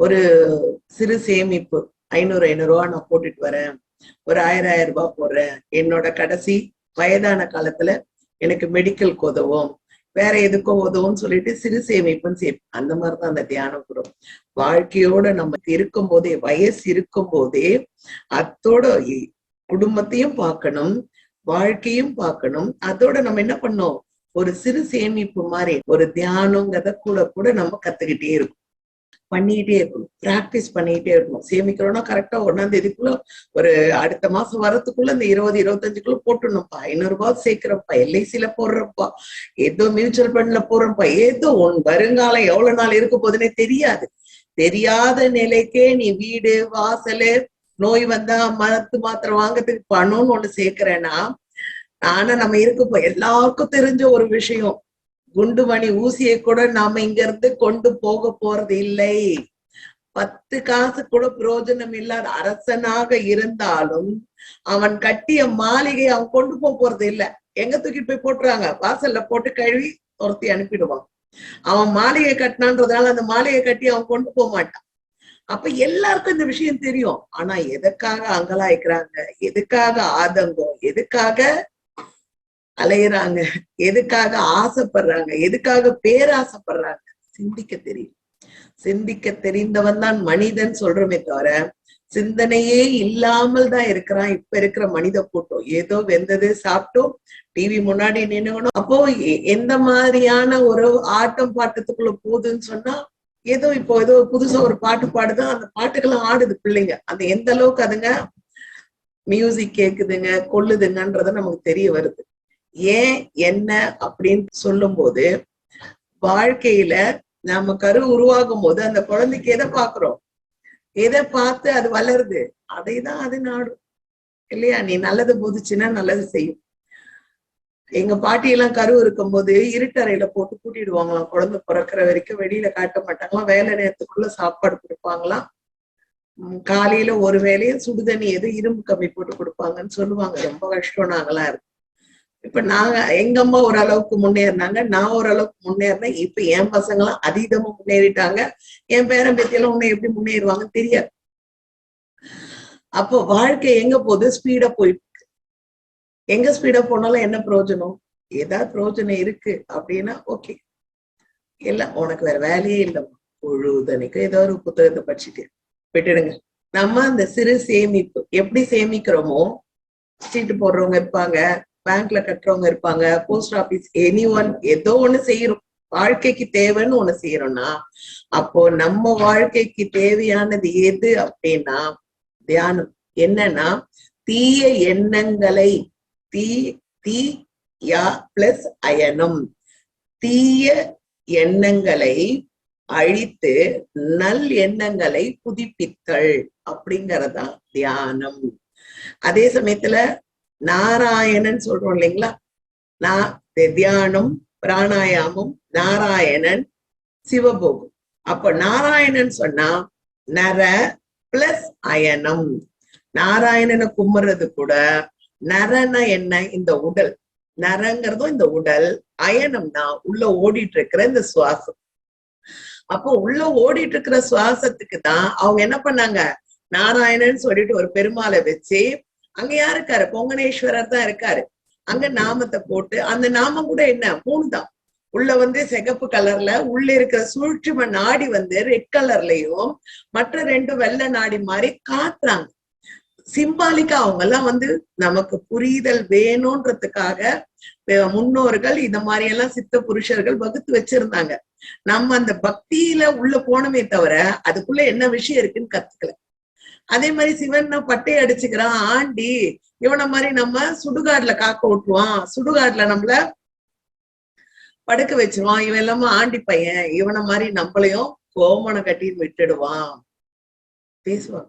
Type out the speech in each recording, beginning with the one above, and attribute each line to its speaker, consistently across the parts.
Speaker 1: ஒரு சிறு சேமிப்பு ஐநூறு ஐநூறு ரூபா நான் போட்டுட்டு வரேன். ஒரு ஆயிரம் ஆயிரம் ரூபாய் போடுறேன். என்னோட கடைசி வயதான காலத்துல எனக்கு மெடிக்கலுக்கு உதவும். வேற எதுக்கும் உதவும் சொல்லிட்டு சிறு சேமிப்புன்னு சே அந்த மாதிரிதான் அந்த தியானம் கூடும் வாழ்க்கையோட நம்ம இருக்கும் போதே வயசு இருக்கும் போதே அத்தோட குடும்பத்தையும் பார்க்கணும் வாழ்க்கையும் பார்க்கணும். அதோட நம்ம என்ன பண்ணோம்? ஒரு சிறு சேமிப்பு மாதிரி ஒரு தியானங்கிறத கூட கூட நம்ம கத்துக்கிட்டே இருக்கும். பண்ணிக்கிட்டே இருக்கணும். பிராக்டிஸ் பண்ணிக்கிட்டே இருக்கணும். சேமிக்கிறோம்னா கரெக்டா ஒன்னாம் தேதிக்குள்ள ஒரு அடுத்த மாசம் வரத்துக்குள்ள இந்த இருபது இருபத்தஞ்சுக்குள்ள போட்டுடணும்ப்பா. ஐநூறு ரூபாய் சேர்க்கிறப்பா எல்ஐசில போடுறப்பா. ஏதோ மியூச்சுவல் ஃபண்ட்ல போடுறப்பா. ஏதோ உன் வருங்காலம் எவ்வளவு நாள் இருக்க போதுன்னே தெரியாது. தெரியாத நிலைக்கே நீ வீடு வாசலு நோய் வந்தா மருந்து மாத்திரை வாங்கறதுக்கு பணம்னு ஒண்ணு சேர்க்கிறேன்னா ஆனா நம்ம இருக்கப்போ எல்லாருக்கும் தெரிஞ்ச ஒரு விஷயம். குண்டுமணி ஊசியை கூட நாம இங்க இருந்து கொண்டு போக போறது இல்லை. பத்து காசு கூட பிரயோஜனம் இல்லாத அரசனாக இருந்தாலும் அவன் கட்டிய மாளிகை அவன் கொண்டு போக போறது இல்ல. எங்க தூக்கிட்டு போய் போட்டுறாங்க? வாசல்ல போட்டு கழுவி ஒருத்தி அனுப்பிடுவான். அவன் மாளிகை கட்டினான்றதுனால அந்த மாளிகை கட்டி அவன் கொண்டு போக மாட்டான். அப்ப எல்லாருக்கும் இந்த விஷயம் தெரியும். ஆனா எதுக்காக அங்கலாய்க்கிறாங்க? எதுக்காக ஆதங்கம்? எதுக்காக அலையுறாங்க. எதுக்காக ஆசைப்படுறாங்க? எதுக்காக பேராசைப்படுறாங்க? சிந்திக்க தெரியும். சிந்திக்க தெரிந்தவன் தான் மனிதன் சொல்றோமே தவிர சிந்தனையே இல்லாமல் தான் இருக்கிறான். இப்ப இருக்கிற மனித கூட்டம். ஏதோ வெந்தது சாப்பிட்டோம் டிவி முன்னாடி நின்னுக்கணும். அப்போ எந்த மாதிரியான ஒரு ஆட்டம் பாட்டத்துக்குள்ள போகுதுன்னு சொன்னா ஏதோ இப்போ ஏதோ புதுசா ஒரு பாட்டு பாடுது. அந்த பாட்டுக்கெல்லாம் ஆடுது பிள்ளைங்க. அந்த எந்த அளவுக்கு அதுங்க மியூசிக் கேக்குதுங்க கொல்லுதுங்கன்றத நமக்கு தெரிய வருது. ஏன் என்ன அப்படின்னு சொல்லும்போது வாழ்க்கையில நம்ம கரு உருவாகும் போது அந்த குழந்தைக்கு எதை பாக்குறோம் எதை பார்த்து அது வளருது? அதைதான் அது நாடும். இல்லையா? நீ நல்லது போதிச்சுன்னா நல்லது செய்யும். எங்க பாட்டி எல்லாம் கரு இருக்கும்போது இருட்டறையில போட்டு கூட்டிடுவாங்களாம். குழந்தை பிறக்கிற வரைக்கும் வெளியில காட்ட மாட்டாங்களாம். வேலை நேரத்துக்குள்ள சாப்பாடு கொடுப்பாங்களாம். காலையில ஒரு வேலையும் சுடுதண்ணி எது இரும்பு கம்மி போட்டு கொடுப்பாங்கன்னு சொல்லுவாங்க. ரொம்ப கஷ்டம் நாங்களாம் இருக்கு இப்ப நாங்க எங்க அம்மா ஓரளவுக்கு முன்னேறினாங்க நான் ஓரளவுக்கு முன்னேறினேன். இப்ப என் பசங்களாம் அதீதமா முன்னேறிட்டாங்க. என் பேரன் பேத்தியெல்லாம் உன்னை எப்படி முன்னேறுவாங்கன்னு தெரியாது. அப்போ வாழ்க்கை எங்க போகுது? ஸ்பீடா போயிட்டு இருக்கு. எங்க ஸ்பீடா போனாலும் என்ன பிரயோஜனம்? ஏதாவது பிரயோஜனம் இருக்கு அப்படின்னா ஓகே இல்ல உனக்கு வேற வேலையே இல்லைம்மா பொழுதனைக்கும் ஏதோ ஒரு புத்தகத்தை படிச்சுட்டு விட்டுடுங்க. நம்ம அந்த சிறு சேமிப்பு எப்படி சேமிக்கிறோமோ சீட்டு போடுறவங்க இருப்பாங்க. பேங்க்ல கட்டுறவங்க இருப்பாங்க போஸ்ட் ஆபீஸ் எனி ஒன் ஏதோ ஒண்ணு செய்யறோம் வாழ்க்கைக்கு தேவைன்னு ஒண்ணு செய்யறோம்னா அப்போ நம்ம வாழ்க்கைக்கு தேவையானது எது அப்படின்னா தியானம். என்னன்னா தீய எண்ணங்களை தீ தீ யா பிளஸ் அயனம். தீய எண்ணங்களை அழித்து நல் எண்ணங்களை புதுப்பித்தல் அப்படிங்கறதா தியானம். அதே சமயத்துல நாராயணன் சொல்றோம் இல்லைங்களா? நான் தியானம் பிராணாயாமம் நாராயணன் சிவபோகம். அப்ப நாராயணன் சொன்னா நர பிளஸ் அயனம். நாராயணனை கும்புறது கூட நரன என்ன? இந்த உடல். நரங்கிறதும் இந்த உடல். அயனம்னா உள்ள ஓடிட்டு இருக்கிற இந்த சுவாசம். அப்போ உள்ள ஓடிட்டு இருக்கிற சுவாசத்துக்கு தான் அவங்க என்ன பண்ணாங்க? நாராயணன் சொல்லிட்டு ஒரு பெருமாளை வச்சு அங்க யார் இருக்காரு? பொங்கனேஸ்வரர் தான் இருக்காரு. அங்க நாமத்தை போட்டு அந்த நாமம் கூட என்ன? மூணு தான். உள்ள வந்து சிகப்பு கலர்ல உள்ள இருக்கிற சூழ்ச்சிம நாடி வந்து ரெட் கலர்லயும் மற்ற ரெண்டு வெள்ளை நாடி மாதிரி காட்டுறாங்க. சிம்பாலிக்கா அவங்க எல்லாம் வந்து நமக்கு புரிதல் வேணும்ன்றதுக்காக முன்னோர்கள் இந்த மாதிரி எல்லாம் சித்த புருஷர்கள் வகுத்து வச்சிருந்தாங்க. நம்ம அந்த பக்தியில உள்ள போனமே தவிர அதுக்குள்ள என்ன விஷயம் இருக்குன்னு கத்துக்கல. அதே மாதிரி சிவன் பட்டை அடிச்சுக்கிறான். ஆண்டி இவனை மாதிரி நம்ம சுடுகாடுல காக்க விட்டுருவான் சுடுகாடுல நம்மள படுக்க வச்சிருவான். இவன் எல்லாம ஆண்டி பையன் இவனை மாதிரி நம்மளையும் கோமனை கட்டி விட்டுடுவான். பேசுவான்.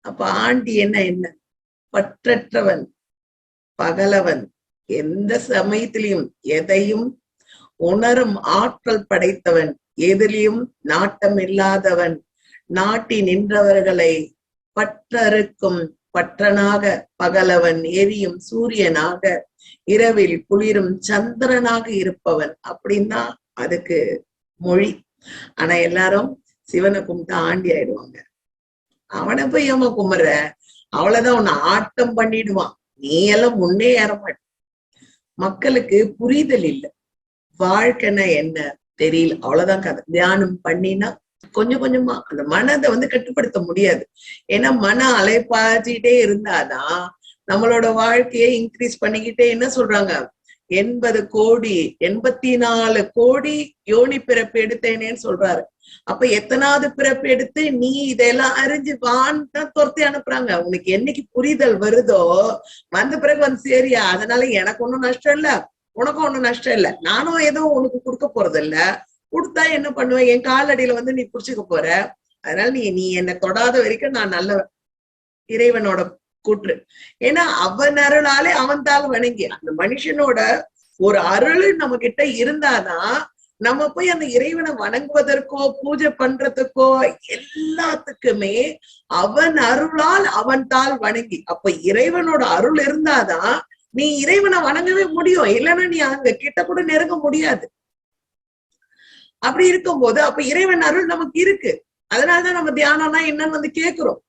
Speaker 1: அப்ப ஆண்டி என்ன என்ன? பற்றற்றவன் பகலவன். எந்த சமயத்திலையும் எதையும் உணரும் ஆற்றல் படைத்தவன். எதிலையும் நாட்டம் இல்லாதவன் நாட்டி நின்றவர்களை பற்றறுக்கும் பற்றனாக பகலவன் எரியும் சூரியனாக இரவில் குளிரும் சந்திரனாக இருப்பவன் அப்படின்னா அதுக்கு மொழி. ஆனா எல்லாரும் சிவனை கும்பிட்டு ஆண்டி ஆயிடுவாங்க. அவனை போய் ஏமா கும்பிடுற? அவ்வளவுதான் உன்னை ஆட்டம் பண்ணிடுவான். நீ எல்லாம் முன்னே ஏற மாட்ட. மக்களுக்கு புரிதல் இல்லை. வாழ்க்கைன்னா என்ன? தெரியல. அவ்வளவுதான் கதை. தியானம் பண்ணினா கொஞ்சம் கொஞ்சமா அந்த மனதை வந்து கட்டுப்படுத்த முடியாது. ஏன்னா மன அலைப்பாச்சிட்டே இருந்தாதான் நம்மளோட வாழ்க்கையை இன்க்ரீஸ் பண்ணிக்கிட்டே என்ன சொல்றாங்க? எண்பது கோடி எண்பத்தி நாலு கோடி யோனி பிறப்பு எடுத்தேனேன்னு சொல்றாரு. அப்ப எத்தனாவது பிறப்பு எடுத்து நீ இதெல்லாம் அறிஞ்சு வான்னு தான் துரத்தி அனுப்புறாங்க. உனக்கு என்னைக்கு புரிதல் வருதோ வந்த பிறகு வந்து சரியா அதனால எனக்கு ஒன்னும் நஷ்டம் இல்ல. உனக்கும் ஒன்னும் நஷ்டம் இல்ல. நானும் எதுவும் உனக்கு கொடுக்க போறது இல்ல கொடுத்தா என்ன பண்ணுவேன் என் காலடியில வந்து நீ புடிச்சுக்க போற. அதனால நீ நீ என்னை தொடாத வரைக்கும் நான் நல்ல இறைவனோட கூற்று. ஏன்னா அவன் அருளாலே அவன் தால் வணங்கி அந்த மனுஷனோட ஒரு அருள் நம்ம கிட்ட இருந்தாதான் நம்ம போய் அந்த இறைவனை வணங்குவதற்கோ பூஜை பண்றதுக்கோ எல்லாத்துக்குமே அவன் அருளால் அவன் தால் வணங்கி அப்ப இறைவனோட அருள் இருந்தாதான் நீ இறைவனை வணங்கவே முடியும். இல்லைன்னா நீ அங்க கிட்ட கூட நெருங்க முடியாது. அப்படி இருக்கும்போது அப்ப இறைவன் அருள் நமக்கு இருக்கு. அதனாலதான் நம்ம தியானம்னா என்னன்னு வந்து கேக்குறோம்.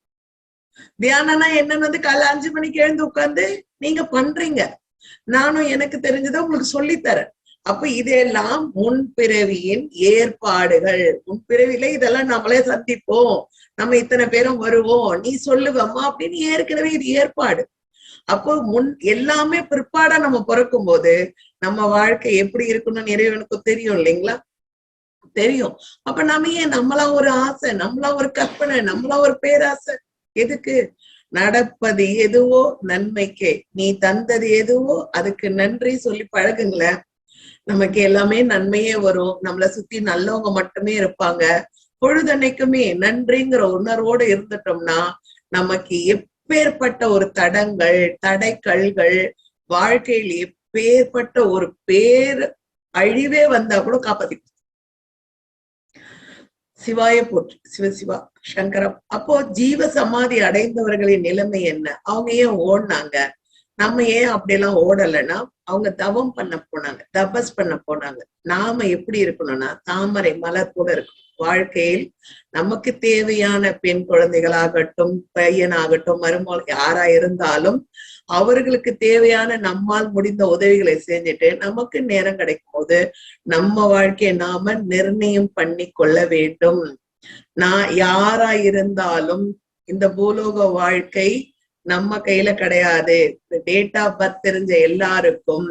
Speaker 1: தியானம்னா என்னன்னு வந்து காலைல அஞ்சு மணிக்கு எழுந்து உட்கார்ந்து நீங்க பண்றீங்க. நானும் எனக்கு தெரிஞ்சதை உங்களுக்கு சொல்லித்தரேன். அப்ப இதெல்லாம் முன்பிறவியின் ஏற்பாடுகள். முன்பிறவில இதெல்லாம் நம்மளே சந்திப்போம். நம்ம இத்தனை பேரும் வருவோம். நீ சொல்லுவம்மா அப்படின்னு ஏற்கனவே இது ஏற்பாடு. அப்போ முன் எல்லாமே பிற்பாடா நம்ம பிறக்கும் போது நம்ம வாழ்க்கை எப்படி இருக்கணும்னு இறைவனுக்கு தெரியும் இல்லைங்களா? தெரியும். அப்ப நம்ம ஏன் நம்மளா ஒரு ஆசை நம்மளா ஒரு கற்பனை நம்மளா ஒரு பேராசை? எதுக்கு? நடப்பது எதுவோ நன்மைக்கே. நீ தந்தது எதுவோ அதுக்கு நன்றி சொல்லி பழகுங்களேன். நமக்கு எல்லாமே நன்மையே வரும். நம்மளை சுத்தி நல்லவங்க மட்டுமே இருப்பாங்க. பொழுதன்னைக்குமே நன்றிங்கிற உணர்வோடு இருந்துட்டோம்னா நமக்கு எப்பேற்பட்ட ஒரு தடங்கள் தடைக்கல்கள் வாழ்க்கையில் எப்பேற்பட்ட ஒரு பேர் அழிவே வந்தா கூட காப்பாத்திக்கும் சிவாய போற்று. சிவசிவா சங்கரம். அப்போ ஜீவ சமாதி அடைந்தவர்களின் நிலைமை என்ன? அவங்க ஏன் ஓடினாங்க? நம்ம ஏன் அப்படியெல்லாம் ஓடலைன்னா அவங்க தவம் பண்ண போனாங்க தபஸ் பண்ண போனாங்க. நாம எப்படி இருக்கணும்னா தாமரை மலர் கூட இருக்கணும் வாழ்க்கையில் நமக்கு தேவையான பெண் குழந்தைகளாகட்டும் பையனாகட்டும் மருமகள் யாரா இருந்தாலும் அவர்களுக்கு தேவையான நம்மால் முடிந்த உதவிகளை செஞ்சுட்டு நமக்கு நேரம் கிடைக்கும் போது நம்ம வாழ்க்கையை நாம நிர்ணயம் பண்ணி கொள்ள வேண்டும். நான் யாரா இருந்தாலும் இந்த பூலோக வாழ்க்கை நம்ம கையில கிடையாது. டேட் ஆஃப் பர்த் தெரிஞ்ச எல்லாருக்கும்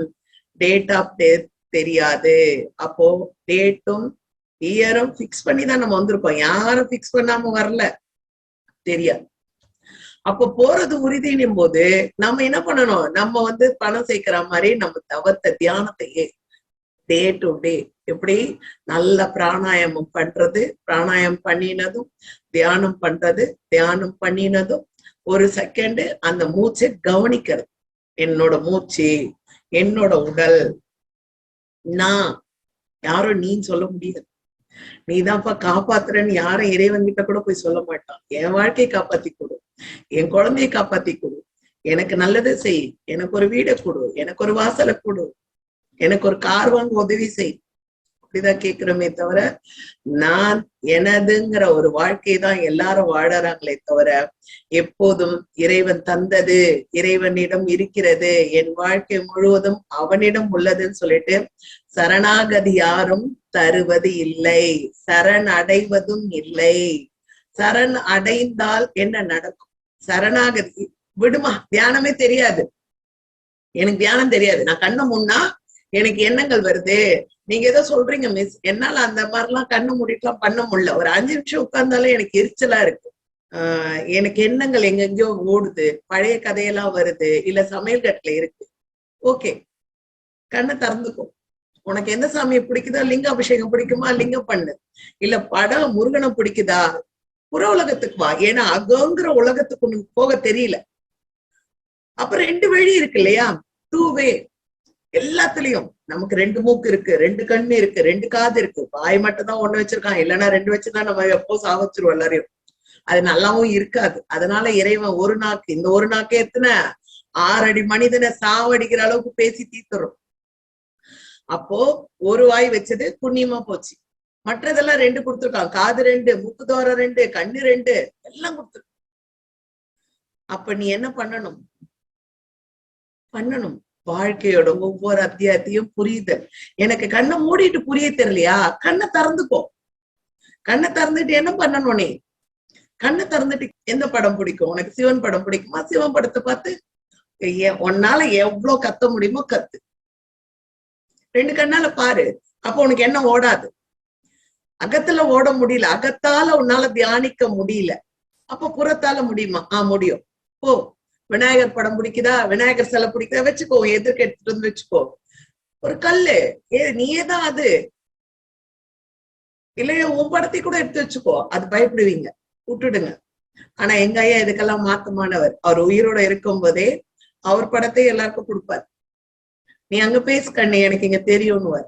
Speaker 1: டேட் ஆஃப் டெத் தெரியாது. அப்போ டேட்டும் இயரும் பிக்ஸ் பண்ணி தான் நம்ம வந்திருக்கோம். யாரும் பிக்ஸ் பண்ணாம வரல. தெரியாது. அப்ப போறது உறுதினும் போது நம்ம என்ன பண்ணணும்? நம்ம வந்து பணம் சேர்க்கிற மாதிரி நம்ம தவத்தை தியானத்தையே டே டு டே எப்படி நல்ல பிராணாயாமம் பண்றது? பிராணாயாமம் பண்ணினதும் தியானம் பண்றது தியானம் பண்ணினதும் ஒரு செகண்ட் அந்த மூச்சை கவனிக்கிறது. என்னோட மூச்சு என்னோட உடல். நான் யாரும் நீ சொல்ல முடியாது. நீதான்ப்பா காப்பாத்துறன்னு யாரும் இறைவன் கிட்ட கூட போய் சொல்ல மாட்டான். என் வாழ்க்கையை காப்பாத்தி கொடு. என் குழந்தைய காப்பாத்தி கொடு. எனக்கு நல்லது செய். எனக்கு ஒரு வீடை கொடு. எனக்கு ஒரு வாசலை கொடு. எனக்கு ஒரு கார் வாங்க உதவி செய். அப்படிதான் கேக்குறோமே தவிர நான் எனதுங்கிற ஒரு வாழ்க்கை தான் எல்லாரும் வாழறாங்களே தவிர எப்போதும் இறைவன் தந்தது இறைவனிடம் இருக்கிறது என் வாழ்க்கை முழுவதும் அவனிடம் உள்ளதுன்னு சொல்லிட்டு சரணாகதி யாரும் தருவது இல்லை. சரண் அடைவதும் இல்லை. சரண் அடைந்தால் என்ன நடக்கும்? சரணாகதி விடுமா? தியானமே தெரியாது. எனக்கு தியானம் தெரியாது. நான் கண்ணு முன்னா எனக்கு எண்ணங்கள் வருது. நீங்க ஏதோ சொல்றீங்க மிஸ் என்னால அந்த மாதிரிலாம் கண்ணு மூடிட்டுலாம் பண்ண முடியல. ஒரு அஞ்சு நிமிஷம் உட்கார்ந்தாலும் எனக்கு எரிச்சலா இருக்கு. ஆஹ் எனக்கு எண்ணங்கள் எங்கெங்கயோ ஓடுது. பழைய கதையெல்லாம் வருது. இல்ல சமையல் கட்டுல இருக்கு. ஓகே. கண்ணை திறந்துக்கும் உனக்கு எந்த சாமியை பிடிக்குதோ லிங்க அபிஷேகம் பிடிக்குமா லிங்கம் பண்ணு. இல்ல படம் முருகனை பிடிக்குதா? புற உலகத்துக்கு வா. ஏன்னா அகங்கிற உலகத்துக்கு உனக்கு போக தெரியல. அப்ப ரெண்டு வழி இருக்கு இல்லையா? டூ வே எல்லாத்துலயும் நமக்கு ரெண்டு மூக்கு இருக்கு ரெண்டு கண்ணு இருக்கு ரெண்டு காது இருக்கு. வாய் மட்டும் தான் ஒண்ணு வச்சிருக்கான் இல்லைன்னா ரெண்டு வச்சுதான் நம்ம எப்போ சாவச்சிருவோம் எல்லாரையும். அது நல்லாவும் இருக்காது. அதனால இறைவன் ஒரு நாக்கு இந்த ஒரு நாக்கே எத்தனை? ஆறு அடி மனிதனை சாவடிக்கிற அளவுக்கு பேசி தீத்துறோம் அப்போ ஒரு வாய் வச்சது புண்ணியமா போச்சு. மற்றதெல்லாம் ரெண்டு கொடுத்துருக்கான். காது ரெண்டு மூக்கு தோரம் ரெண்டு கண்ணு ரெண்டு எல்லாம் கொடுத்துருக்கான். அப்ப நீ என்ன பண்ணணும்? பண்ணணும். வாழ்க்கையோட ஒவ்வொரு அத்தியாயத்தையும் புரியுதல் எனக்கு கண்ணை மூடிட்டு புரிய தெரியலையா? கண்ணை திறந்துக்கோ. கண்ணை திறந்துட்டு என்ன பண்ணணும் நீ? கண்ணை திறந்துட்டு எந்த படம் பிடிக்கும்? உனக்கு சிவன் படம் பிடிக்குமா? சிவன் படத்தை பார்த்து உன்னால எவ்வளவு கத்த முடியுமோ கத்து. ரெண்டு கண்ணால பாரு. அப்போ உனக்கு என்ன ஓடாது. அகத்துல ஓட முடியல. அகத்தால உன்னால தியானிக்க முடியல. அப்ப புறத்தால முடியுமா? ஆ முடியும். போ. விநாயகர் படம் பிடிக்குதா? விநாயகர் சிலை பிடிக்குதா? வச்சுக்கோ எதிர்க்க எடுத்துட்டு வந்து வச்சுக்கோ. ஒரு கல்லு. ஏ நீயே தான் அது. இல்லையா உன் படத்தை கூட எடுத்து வச்சுக்கோ. அது பயப்படுவீங்க. விட்டுடுங்க. ஆனா எங்க ஐயா இதுக்கெல்லாம் மாத்தமானவர். அவர் உயிரோட இருக்கும் போதே அவர் படத்தை எல்லாருக்கும் கொடுப்பார். நீ அங்க பேசு கண்ணு எனக்கு இங்க தெரியும்னுவார்.